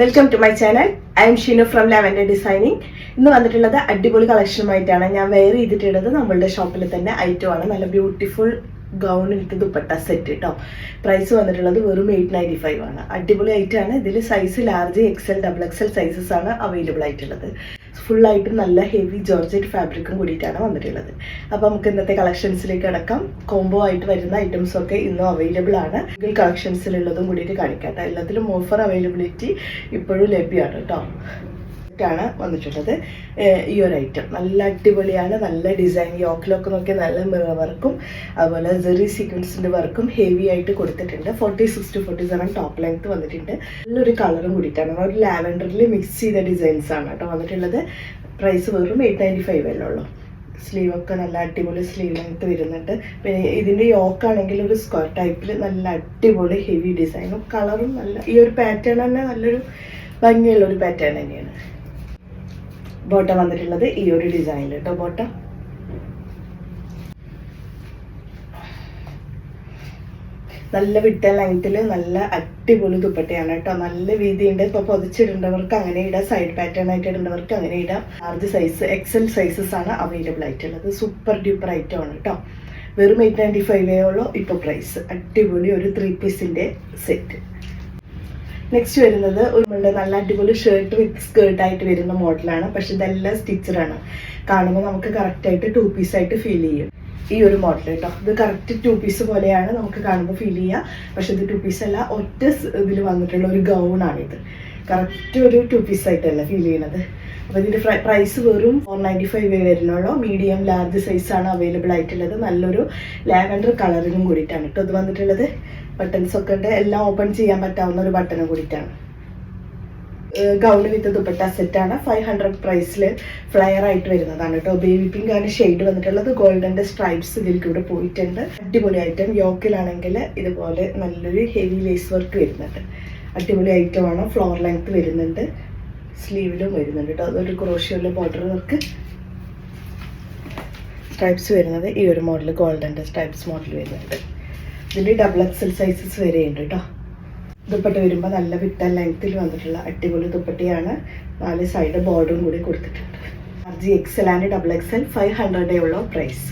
Welcome to my channel I am Sheenu from Lavender Designing ഇന്ന് വന്നിട്ടുള്ളത് അടിപൊളി കളക്ഷനുമായിട്ടാണ് ഞാൻ വെയർ ചെയ്തിട്ടുള്ളത് നമ്മളുടെ ഷോപ്പിൽ തന്നെ ഐറ്റം ആണ്. നല്ല beautiful gown with dupatta set കേട്ടോ പ്രൈസ് വന്നിട്ടുള്ളത് വെറും എയ്റ്റ് നയന്റി ഫൈവ് ആണ്. അടിപൊളി ഐറ്റം ആണ്. ഇതിൽ size large XL double XL sizes ആണ് അവൈലബിൾ ആയിട്ടുള്ളത്. ഫുൾ ആയിട്ട് നല്ല ഹെവി ജോർജറ്റ് ഫാബ്രിക്കും കൂടിയിട്ടാണ് വന്നിട്ടുള്ളത്. അപ്പോൾ നമുക്ക് ഇന്നത്തെ കളക്ഷൻസിലേക്ക് അടക്കാം കോംബോ ആയിട്ട് വരുന്ന ഐറ്റംസ് ഒക്കെ ഇന്നും അവൈലബിൾ ആണ്. ഗൂഗിൾ കളക്ഷൻസിലുള്ളതും കൂടിയിട്ട് കാണിക്കാം എല്ലാത്തിലും ഓഫർ അവൈലബിലിറ്റി ഇപ്പോഴും ലഭ്യമാണ് കേട്ടോ. ആണ് വന്നിട്ടുള്ളത്. ഈ ഒരു ഐറ്റം നല്ല അടിപൊളിയാണ് നല്ല ഡിസൈൻ യോക്കിലൊക്കെ നോക്കി നല്ല മിറർ വർക്കും അതുപോലെ ജെറി സീക്വൻസിന്റെ വർക്കും ഹെവി ആയിട്ട് കൊടുത്തിട്ടുണ്ട്. Forty six to forty seven top length വന്നിട്ടുണ്ട്. നല്ലൊരു കളറും കൂടിയിട്ടാണ്. ഒരു ലാവൻഡറിൽ മിക്സ് ചെയ്ത ഡിസൈൻസ് ആണ് കേട്ടോ വന്നിട്ടുള്ളത്. പ്രൈസ് വെറും എയ്റ്റ് നയന്റി ഫൈവ് അല്ലേ ഉള്ളൂ. സ്ലീവ് ഒക്കെ നല്ല അടിപൊളി സ്ലീവ് ലെങ്ത് വരുന്നുണ്ട്. പിന്നെ ഇതിന്റെ യോക്കാണെങ്കിൽ ഒരു സ്ക്വയർ ടൈപ്പിൽ നല്ല അടിപൊളി ഹെവി ഡിസൈനും കളറും നല്ല ഈ ഒരു പാറ്റേൺ തന്നെ നല്ലൊരു ഭംഗിയുള്ള ഒരു പാറ്റേൺ തന്നെയാണ്. ബോട്ടം വന്നിട്ടുള്ളത് ഈ ഒരു ഡിസൈനിൽ കേട്ടോ ബോട്ടം. നല്ല വിട്ട ലെങ്ത്തിൽ നല്ല അടിപൊളി ദുപ്പട്ടയാണ് കേട്ടോ. നല്ല വീതിയുണ്ട്. ഇപ്പൊ പൊതിച്ചിടേണ്ടവർക്ക് അങ്ങനെ ഇടാം. സൈഡ് പാറ്റേൺ ആയിട്ട് ഇടേണ്ടവർക്ക് അങ്ങനെ ഇടാം. ലാർജ് സൈസ് എക്സൽ സൈസസ് ആണ് അവൈലബിൾ ആയിട്ടുള്ളത്. സൂപ്പർ ഡ്യൂപ്പർ ഐറ്റം ആണ് കേട്ടോ. വെറും എയ്റ്റ് നയന്റി ഫൈവേ ഉള്ളൂ. ഇപ്പോൾ പ്രൈസ് അടിപൊളി ഒരു ത്രീ പീസിന്റെ സെറ്റ് നെക്സ്റ്റ് വരുന്നത് ഒരു നല്ല അടിപൊളി ഷർട്ട് വിത്ത് സ്കേർട്ട് ആയിട്ട് വരുന്ന മോഡലാണ് പക്ഷെ ഇതെല്ലാം സ്റ്റിച്ചറാണ് കാണുമ്പോൾ നമുക്ക് കറക്റ്റ് ആയിട്ട് ടു പീസ് ആയിട്ട് ഫീൽ ചെയ്യും. ഈ ഒരു മോഡൽ കേട്ടോ. ഇത് കറക്റ്റ് ടു പീസ് പോലെയാണ് നമുക്ക് കാണുമ്പോൾ ഫീൽ ചെയ്യുക പക്ഷെ ഇത് ടു പീസ് അല്ല ഒറ്റ ഇതിൽ വന്നിട്ടുള്ള ഒരു ഗൗണാണ് ഇത്. കറക്റ്റ് ഒരു ടു പീസ് ആയിട്ടല്ല ഫീൽ ചെയ്യുന്നത് അപ്പോൾ ഇതിന്റെ പ്രൈസ് വെറും ഫോർ നയന്റി ഫൈവ് വരുന്നുള്ളൂ. മീഡിയം ലാർജ് സൈസാണ് അവൈലബിൾ ആയിട്ടുള്ളത്. നല്ലൊരു ലാവൻഡർ കളറിനും കൂടിയിട്ടാണ് കേട്ടോ ഇത് വന്നിട്ടുള്ളത്. ബട്ടൺസ് ഒക്കെ ഉണ്ട്. എല്ലാം ഓപ്പൺ ചെയ്യാൻ പറ്റാവുന്ന ഒരു ബട്ടണും കൂടിയിട്ടാണ്. ഗൗൺ വിത്ത് ദുപ്പട്ട സെറ്റ് ആണ്. ഫൈവ് ഹൺഡ്രഡ് പ്രൈസിൽ ഫ്ലയർ ആയിട്ട് വരുന്നതാണ് കേട്ടോ. ബേബി പിങ്ക് ആണ് ഷെയ്ഡ് വന്നിട്ടുള്ളത്. ഗോൾഡന്റെ സ്ട്രൈപ്സ് ഇതിൽ കൂടെ പോയിട്ടുണ്ട്. അടിപൊളി ഐറ്റം യോക്കിലാണെങ്കിൽ ഇതുപോലെ നല്ലൊരു ഹെവി ലേസ് വർക്ക് വരുന്നുണ്ട്. അടിപൊളി ഐറ്റം ആണ്. ഫ്ലോർ ലെങ്ത് വരുന്നുണ്ട്. സ്ലീവിലും വരുന്നുണ്ട് കേട്ടോ. അതൊരു ക്രോഷ്യോയിലെ ബോർഡർ വർക്ക് സ്ട്രൈപ്സ് വരുന്നത് ഈ ഒരു മോഡൽ ഗോൾഡന്റെ സ്ട്രൈപ്സ് മോഡൽ വരുന്നുണ്ട്. ഇതിൽ ഡബിൾ എക്സൽ സൈസസ് വരെയുണ്ട് കേട്ടോ ദുപ്പട്ട വരുമ്പോൾ നല്ല വിട്ട ലെങ്ത്തിൽ വന്നിട്ടുള്ള അടിപൊളി ദുപ്പട്ടയാണ്. നാല് സൈഡ് ബോർഡറും കൂടി കൊടുത്തിട്ടുണ്ട്. Large XL and double XL five ഹൺഡ്രഡേ ഉള്ള പ്രൈസ്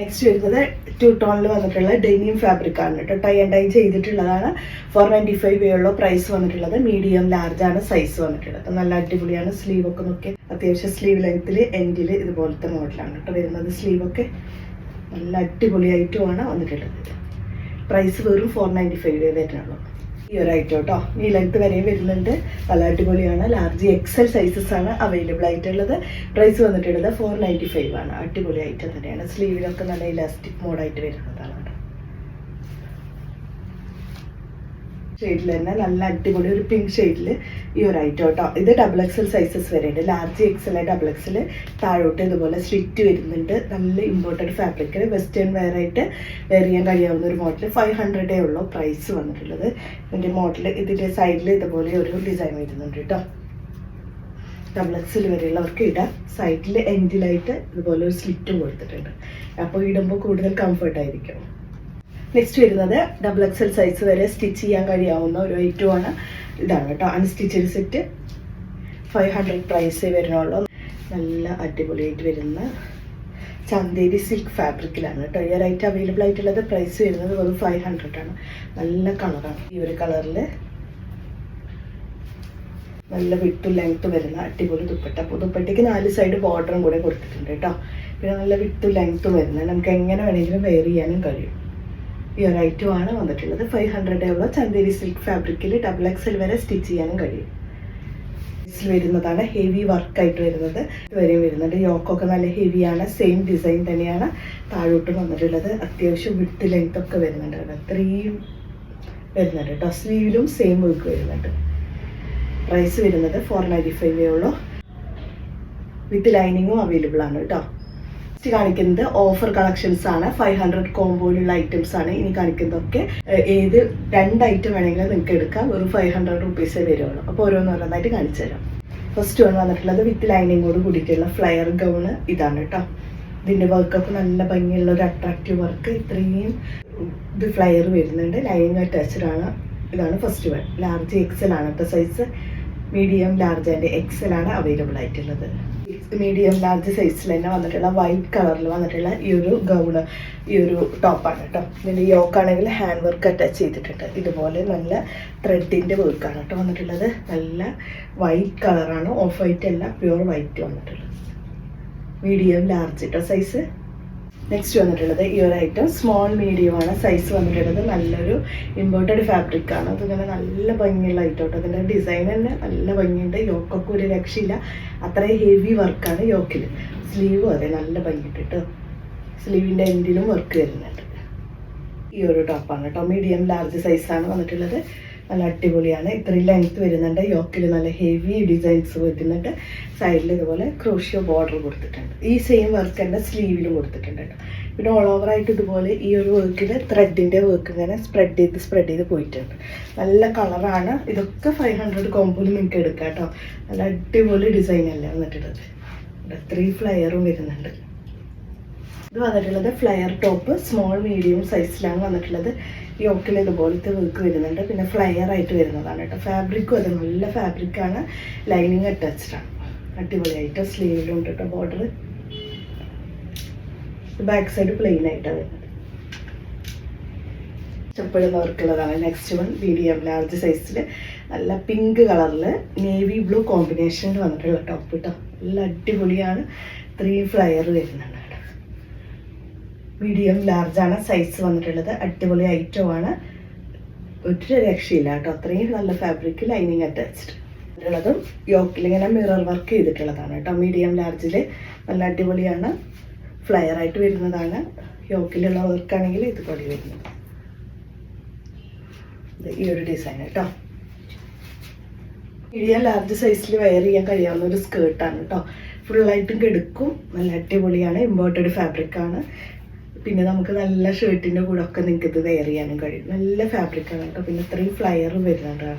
നെക്സ്റ്റ് വരുന്നത് ടു ടോണിൽ വന്നിട്ടുള്ള ഡെനിയം ഫാബ്രിക് ആണ് കേട്ടോ ടൈ ആൻഡ് ടൈ ചെയ്തിട്ടുള്ളതാണ്. ഫോർ നയന്റി ഫൈവ് ഉള്ള പ്രൈസ് വന്നിട്ടുള്ളത്. മീഡിയം ലാർജ് ആണ് സൈസ് വന്നിട്ടുള്ളത്. നല്ല അടിപൊളിയാണ്. സ്ലീവ് ഒക്കെ നോക്കി അത്യാവശ്യം സ്ലീവ് ലെങ്ത്തിൽ എൻഡിൽ ഇതുപോലത്തെ മോഡലാണ് കേട്ടോ വരുന്നത് സ്ലീവ് ഒക്കെ നല്ല അടിപൊളിയായിട്ടുമാണ് വന്നിട്ടുള്ളത്. പ്രൈസ് വെറും ഫോർ നയന്റി ഫൈവ് വരുന്നുള്ളൂ ഈ ഒരു ഐറ്റം കേട്ടോ ഈ ലെങ്ത് വരെയും വരുന്നുണ്ട്. നല്ല അടിപൊളിയാണ്. ലാർജ് എക്സൽ സൈസസ് ആണ് അവൈലബിൾ ആയിട്ടുള്ളത്. പ്രൈസ് വന്നിട്ടുള്ളത് ഫോർ നയന്റി ഫൈവ് ആണ്. അടിപൊളി ഐറ്റം തന്നെയാണ്. സ്ലീവിലൊക്കെ നല്ല ഇലാസ്റ്റിക് മോഡായിട്ട് വരുന്നതാണ് കേട്ടോ ഷെയ്ഡിൽ തന്നെ നല്ല അടിപൊളി ഒരു പിങ്ക് ഷെയ്ഡിൽ ഈ ഒരു ഐറ്റം കേട്ടോ ഇത് ഡബിൾ എക്സൽ സൈസസ് വരെ ഉണ്ട്. ലാർജ് എക്സൽ ഡബിൾ എക്സൽ താഴോട്ട് ഇതുപോലെ സ്ലിറ്റ് വരുന്നുണ്ട്. നല്ല ഇമ്പോർട്ടന്റ് ഫാബ്രിക്കിൽ വെസ്റ്റേൺ വെയർ ആയിട്ട് വെയർ ചെയ്യാൻ കഴിയാവുന്ന ഒരു മോഡൽ ഫൈവ് ഹൺഡ്രഡേ ഉള്ളൂ പ്രൈസ് വന്നിട്ടുള്ളത്. ഇതിന്റെ മോഡൽ ഇതിന്റെ സൈഡിൽ ഇതുപോലെ ഒരു ഡിസൈൻ വരുന്നുണ്ട് കേട്ടോ ഡബിൾ എക്സിൽ വരെയുള്ളവർക്ക് ഇടാം. സൈഡിൽ എൻഡിലായിട്ട് ഇതുപോലെ ഒരു സ്ലിറ്റും കൊടുത്തിട്ടുണ്ട്. അപ്പോൾ ഇടുമ്പോൾ കൂടുതൽ കംഫർട്ട് ആയിരിക്കും. നെക്സ്റ്റ് വരുന്നത് ഡബിൾ എക്സൽ സൈസ് വരെ സ്റ്റിച്ച് ചെയ്യാൻ കഴിയാവുന്ന ഒരു ഐറ്റം ആണ്. ഇതാണ് കേട്ടോ unstitched set five hundred price വരുന്നുള്ളൂ. നല്ല അടിപൊളിയായിട്ട് വരുന്ന ചന്തേരി സിൽക്ക് ഫാബ്രിക്കിലാണ് കേട്ടോ. ഈ റൈറ്റ് അവൈലബിൾ ആയിട്ടുള്ളത് പ്രൈസ് വരുന്നത് വെറും ഫൈവ് ഹൺഡ്രഡ് ആണ്. നല്ല കളറാണ് ഈ ഒരു കളറിൽ നല്ല വിട്ടു ലെങ്ത് വരുന്ന അടിപൊളി ദുപ്പട്ട. അപ്പോൾ ദുപ്പട്ടയ്ക്ക് നാല് സൈഡ് ബോർഡറും കൂടെ കൊടുത്തിട്ടുണ്ട് കേട്ടോ. പിന്നെ നല്ല വിട്ടു ലെങ്ത് വരുന്നത് നമുക്ക് എങ്ങനെ വേണമെങ്കിലും വെയർ ചെയ്യാനും കഴിയും. ഈ ഐറ്റും ആണ് വന്നിട്ടുള്ളത്. ഫൈവ് ഹൺഡ്രഡ് ഉള്ള ചന്തേരി സിൽക്ക് ഫാബ്രിക്കിൽ ഡബിൾ എക്സൽ വരെ സ്റ്റിച്ച് ചെയ്യാനും കഴിയും. വരുന്നതാണ് ഹെവി വർക്കായിട്ട് വരുന്നത്. ഇതുവരെയും വരുന്നുണ്ട്. യോക്കൊക്കെ നല്ല ഹെവിയാണ് സെയിം ഡിസൈൻ തന്നെയാണ് താഴോട്ട് വന്നിട്ടുള്ളത്. അത്യാവശ്യം വിട്ട് ലെങ്ത് ഒക്കെ വരുന്നുണ്ട്. അത്രയും വരുന്നുണ്ട് കേട്ടോ സ്ലീവിലും സെയിം വർക്ക് വരുന്നുണ്ട്. പ്രൈസ് വരുന്നത് ഫോർ നയന്റി ഫൈവേ ഉള്ളൂ. വിത്ത് ലൈനിങ്ങും അവൈലബിൾ ആണ് കേട്ടോ നെക്സ്റ്റ് കാണിക്കുന്നത് ഓഫർ കളക്ഷൻസ് ആണ്. ഫൈവ് ഹൺഡ്രഡ് കോമ്പോയിലുള്ള ഐറ്റംസ് ആണ് ഇനി കാണിക്കുന്നതൊക്കെ. ഏത് രണ്ട് ഐറ്റം വേണമെങ്കിലും നിങ്ങൾക്ക് എടുക്കാം. ഒരു ഫൈവ് ഹൺഡ്രഡ് റുപ്പീസേ വരുള്ളൂ. അപ്പോൾ ഓരോന്ന് ഓരോന്നായിട്ട് കാണിച്ചു തരാം. ഫസ്റ്റ് വൺ വന്നിട്ടുള്ളത് വിത്ത് ലൈനിങ്ങോട് കൂടിയിട്ടുള്ള ഫ്ലയർ ഗൗണ് ഇതാണ് കേട്ടോ ഇതിന്റെ വർക്കൊക്കെ നല്ല ഭംഗിയുള്ള ഒരു അട്രാക്റ്റീവ് വർക്ക് ഇത്രയും ഇത് ഫ്ലയർ വരുന്നുണ്ട്. ലൈനിങ് അറ്റാച്ച്ഡ് ആണ്. ഇതാണ് ഫസ്റ്റ് വൺ ലാർജ് എക്സൽ ആണ് കേട്ടോ size medium large and XL ആണ് അവൈലബിൾ ആയിട്ടുള്ളത്. മീഡിയം ലാർജ് സൈസിൽ തന്നെ വന്നിട്ടുള്ള വൈറ്റ് കളറിൽ വന്നിട്ടുള്ള ഈ ഒരു ഗൗണ് ഈ ഒരു ടോപ്പാണ് കേട്ടോ ഇതിന്റെ യോക്കാണെങ്കിൽ ഹാൻഡ് വർക്ക് അറ്റാച്ച് ചെയ്തിട്ടുണ്ട്. ഇതുപോലെ നല്ല ത്രെഡിന്റെ വർക്കാണ് കേട്ടോ വന്നിട്ടുള്ളത്. നല്ല വൈറ്റ് കളറാണ് ഓഫ് വൈറ്റ് അല്ല പ്യുവർ വൈറ്റ് വന്നിട്ടുള്ളത്. മീഡിയം ലാർജ് കേട്ടോ സൈസ് നെക്സ്റ്റ് വന്നിട്ടുള്ളത് ഈ ഒരു ഐറ്റം സ്മോൾ മീഡിയം ആണ്. സൈസ് വന്നിട്ടുള്ളത് നല്ലൊരു ഇമ്പോർട്ടഡ് ഫാബ്രിക് ആണ്. അതിങ്ങനെ നല്ല ഭംഗിയുള്ള ഐറ്റം കേട്ടോ അതിന്റെ ഡിസൈൻ തന്നെ നല്ല ഭംഗിയുണ്ട്. യോക്കൊക്കെ ഒരു രക്ഷയില്ല. അത്രയും ഹെവി വർക്കാണ് യോക്കിൽ സ്ലീവും അതെ നല്ല ഭംഗിയുണ്ട് കേട്ടോ സ്ലീവിന്റെ എൻഡിലും വർക്ക് വരുന്നുണ്ട്. ഈ ഒരു ടോപ്പാണ് കേട്ടോ മീഡിയം ലാർജ് സൈസാണ് വന്നിട്ടുള്ളത്. നല്ല അടിപൊളിയാണ്. ഇത്രയും ലെങ്ത് വരുന്നുണ്ട്. യോക്കിൽ നല്ല ഹെവി ഡിസൈൻസ് വരുന്നുണ്ട്. സൈഡിൽ ഇതുപോലെ ക്രോഷ്യോ ബോർഡർ കൊടുത്തിട്ടുണ്ട്. ഈ സെയിം വർക്ക് തന്നെ സ്ലീവിലും കൊടുത്തിട്ടുണ്ട് കേട്ടോ പിന്നെ ഓൾ ഓവർ ആയിട്ട് ഇതുപോലെ ഈ ഒരു വർക്കിൽ ത്രെഡിന്റെ വർക്ക് ഇങ്ങനെ സ്പ്രെഡ് ചെയ്ത് സ്പ്രെഡ് ചെയ്ത് പോയിട്ടുണ്ട്. നല്ല കളറാണ് ഇതൊക്കെ ഫൈവ് ഹൺഡ്രഡ് കോമ്പോയിൽ നിങ്ങൾക്ക് എടുക്കാം കേട്ടോ നല്ല അടിപൊളി ഡിസൈൻ അല്ല വന്നിട്ടുള്ളത്. ത്രീ ഫ്ലയറും വരുന്നുണ്ട്. ഇത് വന്നിട്ടുള്ളത് ഫ്ലയർ ടോപ്പ് സ്മോൾ മീഡിയം സൈസിലാണ് വന്നിട്ടുള്ളത്. യോക്കിൽ ഇതുപോലത്തെ വർക്ക് വരുന്നുണ്ട്. പിന്നെ ഫ്ലയർ ആയിട്ട് വരുന്നതാണ് കേട്ടോ. ഫാബ്രിക്കും അത് നല്ല ഫാബ്രിക്കാണ് ലൈനിങ് അറ്റാച്ച്ഡ് ആണ്. അടിപൊളിയായിട്ട് സ്ലീവിലും ഉണ്ട് കേട്ടോ ബോർഡർ ബാക്ക് സൈഡ് പ്ലെയിൻ ആയിട്ടാണ് വരുന്നത്. ചപ്പഴുന്ന വർക്കുള്ളതാണ് നെക്സ്റ്റ് വൺ മീഡിയം ലാർജ് സൈസിൽ നല്ല പിങ്ക് കളറിൽ നേവി ബ്ലൂ കോമ്പിനേഷനിൽ വന്നിട്ടുള്ള ടോപ്പ് കേട്ടോ നല്ല അടിപൊളിയാണ്. ത്രീ ഫ്ലയർ വരുന്നുണ്ട്. മീഡിയം ലാർജാണ് സൈസ് വന്നിട്ടുള്ളത് അടിപൊളി ഐറ്റമാണ് ഒരു രക്ഷയില്ല കേട്ടോ അത്രയും നല്ല ഫാബ്രിക് ലൈനിങ് അറ്റാച്ച്ഡ് ഉള്ളതും യോക്കിൽ ഇങ്ങനെ മിറർ വർക്ക് ചെയ്തിട്ടുള്ളതാണ് കേട്ടോ മീഡിയം ലാർജിൽ നല്ല അടിപൊളിയാണ്. ഫ്ലയർ ആയിട്ട് വരുന്നതാണ് യോക്കിലുള്ള വർക്കാണെങ്കിൽ ഇതുപോലെ വരുന്നത് ഈ ഒരു ഡിസൈൻ കേട്ടോ. മീഡിയം ലാർജ് സൈസിൽ വെയർ ചെയ്യാൻ കഴിയാവുന്ന ഒരു സ്കേർട്ടാണ് കേട്ടോ. ഫുള്ളായിട്ടും കെടുക്കും നല്ല അടിപൊളിയാണ് ഇമ്പോർട്ടഡ് ഫാബ്രിക് ആണ്. പിന്നെ നമുക്ക് നല്ല ഷർട്ടിന്റെ കൂടെ ഒക്കെ നിങ്ങൾക്ക് ഇത് വെയർ ചെയ്യാനും കഴിയും. നല്ല ഫാബ്രിക് ആണ് കേട്ടോ. പിന്നെ ഇത്രയും ഫ്ലയർ വരുന്നുണ്ട്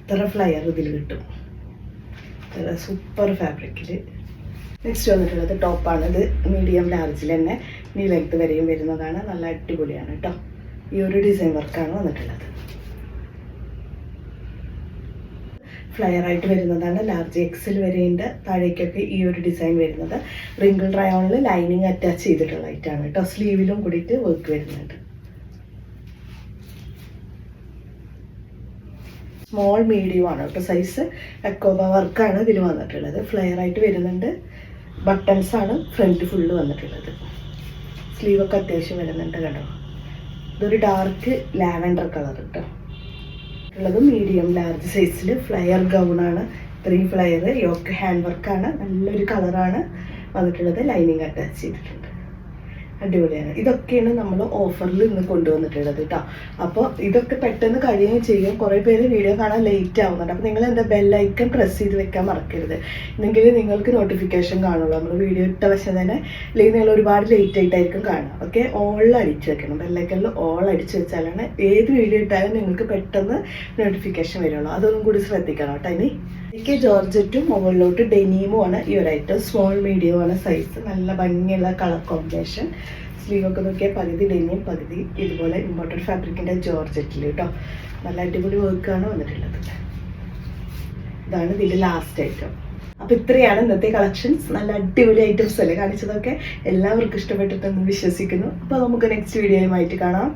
ഇത്ര ഫ്ലയർ ഇതിൽ കിട്ടും. സൂപ്പർ ഫാബ്രിക്കിൽ നെക്സ്റ്റ് വന്നിട്ടുള്ളത് ടോപ്പാണ് ഇത് മീഡിയം ലാർജിൽ തന്നെ. നീ ലെങ്ത് വരെയും വരുന്നതാണ്. നല്ല അടിപൊളിയാണ് കേട്ടോ. ഈ ഒരു ഡിസൈൻ വർക്കാണ് വന്നിട്ടുള്ളത്. ഫ്ലയർ ആയിട്ട് വരുന്നതാണ്. ലാർജ് എക്സിൽ വരെയുണ്ട്. താഴേക്കൊക്കെ ഈ ഒരു ഡിസൈൻ വരുന്നത്. റിങ്കിൾ റയോണിൽ ലൈനിങ് അറ്റാച്ച് ചെയ്തിട്ടുള്ള ഐറ്റാണ് കേട്ടോ. സ്ലീവിലും കൂടിയിട്ട് വർക്ക് വരുന്നുണ്ട്. സ്മോൾ മീഡിയം ആണ് കേട്ടോ സൈസ് എക്കോബ വർക്കാണ് ഇതിൽ വന്നിട്ടുള്ളത്. ഫ്ലെയർ ആയിട്ട് വരുന്നുണ്ട്. ബട്ടൺസ് ആണ് ഫ്രണ്ട് ഫുള്ള് വന്നിട്ടുള്ളത്. സ്ലീവൊക്കെ അത്യാവശ്യം വരുന്നുണ്ട് കേട്ടോ. ഇതൊരു ഡാർക്ക് ലാവൻഡർ കളർ കേട്ടോ ഉള്ളത് മീഡിയം ലാർജ് സൈസിൽ ഫ്ലയർ ഗൗണാണ് ത്രീ ഫ്ലയർ യോക്ക് ഹാൻഡ് വർക്കാണ് നല്ലൊരു കളറാണ് വന്നിട്ടുള്ളത് ലൈനിങ് അറ്റാച്ച് ചെയ്തിട്ടുണ്ട്. അടിപൊളിയാണ്. ഇതൊക്കെയാണ് നമ്മൾ ഓഫറിൽ ഇന്ന് കൊണ്ടുവന്നിട്ടുള്ളത് കേട്ടോ അപ്പോൾ ഇതൊക്കെ പെട്ടെന്ന് കഴിയുകയും ചെയ്യും. കുറേ പേര് വീഡിയോ കാണാൻ ലേറ്റ് ആവുന്നുണ്ട്. അപ്പോൾ നിങ്ങൾ എന്താ ബെല്ലൈക്കൺ പ്രസ് ചെയ്ത് വെക്കാൻ മറക്കരുത്. എന്നെങ്കിൽ നിങ്ങൾക്ക് നോട്ടിഫിക്കേഷൻ കാണുള്ളൂ. നമ്മൾ വീഡിയോ ഇട്ട വശം തന്നെ അല്ലെങ്കിൽ നിങ്ങൾ ഒരുപാട് ലേറ്റ് ആയിട്ടായിരിക്കും കാണുക. ഓക്കെ ഓൾ അടിച്ച് വെക്കണം. ബെല്ലൈക്കണിൽ ഓൾ അടിച്ച് വെച്ചാലാണ് ഏത് വീഡിയോ ഇട്ടാലും നിങ്ങൾക്ക് പെട്ടെന്ന് നോട്ടിഫിക്കേഷൻ വരുള്ളൂ. അതൊന്നും കൂടി ശ്രദ്ധിക്കണം കേട്ടോ ഇനി. എനിക്ക് ജോർജറ്റും മുകളിലോട്ട് ഡെനീമും ആണ് ഈ ഒരു ഐറ്റം സ്മോൾ മീഡിയം ആണ് സൈസ് നല്ല ഭംഗിയുള്ള കളർ കോമ്പിനേഷൻ സ്ലീവൊക്കെ നോക്കിയാൽ പകുതി ഡെനിയും പകുതി ഇതുപോലെ ഇമ്പോർട്ടഡ് ഫാബ്രിക്കിന്റെ ജോർജറ്റിൽ കേട്ടോ. നല്ല അടിപൊളി വർക്കാണ് വന്നിട്ടുള്ളത്. ഇതാണ് ഇതിന്റെ ലാസ്റ്റ് ഐറ്റം അപ്പോൾ ഇത്രയാണ് ഇന്നത്തെ കളക്ഷൻസ് നല്ല അടിപൊളി ഐറ്റംസ് അല്ലേ കാണിച്ചതൊക്കെ? എല്ലാവർക്കും ഇഷ്ടപ്പെട്ടിട്ടെന്ന് വിശ്വസിക്കുന്നു. അപ്പോൾ നമുക്ക് നെക്സ്റ്റ് വീഡിയോയുമായിട്ട് കാണാം.